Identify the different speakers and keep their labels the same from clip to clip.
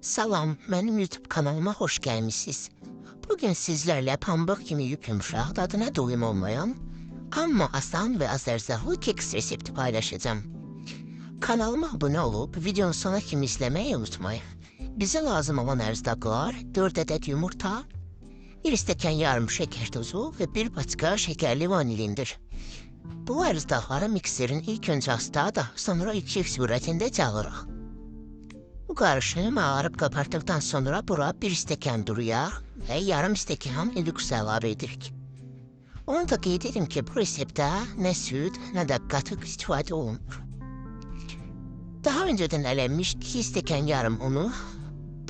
Speaker 1: Salam, benim YouTube kanalıma hoş gelmişsiniz. Bugün sizlerle pamuk gibi yumuşak tadına doyum olmayan ama asan ve azerzahlı keks resepti paylaşacağım. Kanalıma abone olup videonun sonraki izlemeyi unutmayın. Bize lazım olan erzaklar 4 adet yumurta, bir steken yarım şeker tozu ve bir patika şekerli vanilindir. Bu erzakları mikserin ilk önce astada sonra iki suretinde çağırır. Bu karışımı mağarıp kapattıktan sonra bura bir stekan duruyor ve yarım stekan lüks ilave edirik. Onu da dedim ki bu resepte ne süt ne de katık istifade olunur. Daha önceden elenmiş iki stekan yarım unu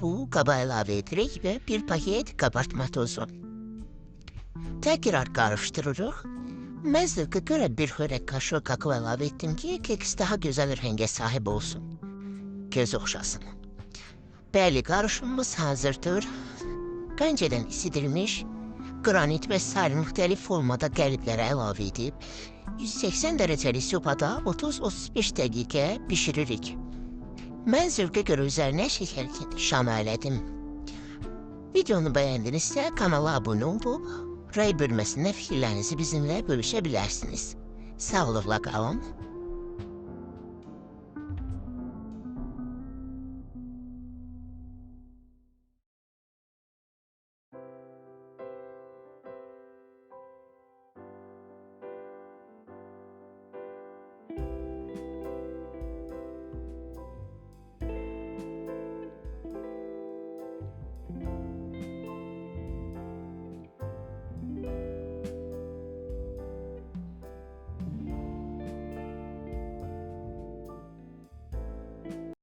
Speaker 1: bu kaba ilave edirik ve bir paket kabartma tozu. Tekrar karıştırırız. Mezlika göre bir hörek kaşığı kakao ilave ettim ki keks daha güzel renge sahip olsun göz okşasın. Belli karışımımız hazırdır. Önceden isidirilmiş granit ve sair muhtelif formada geliplere ilave edip 180 dereceli sopada 30-35 dakika pişiririk. Ben zevke göre üzerine şeker şam eyledim. Videonu beğendinizse kanala abone olup Ray bölmesinde fikirlerinizi bizimle bölüşebilirsiniz. Sağlıkla kalın.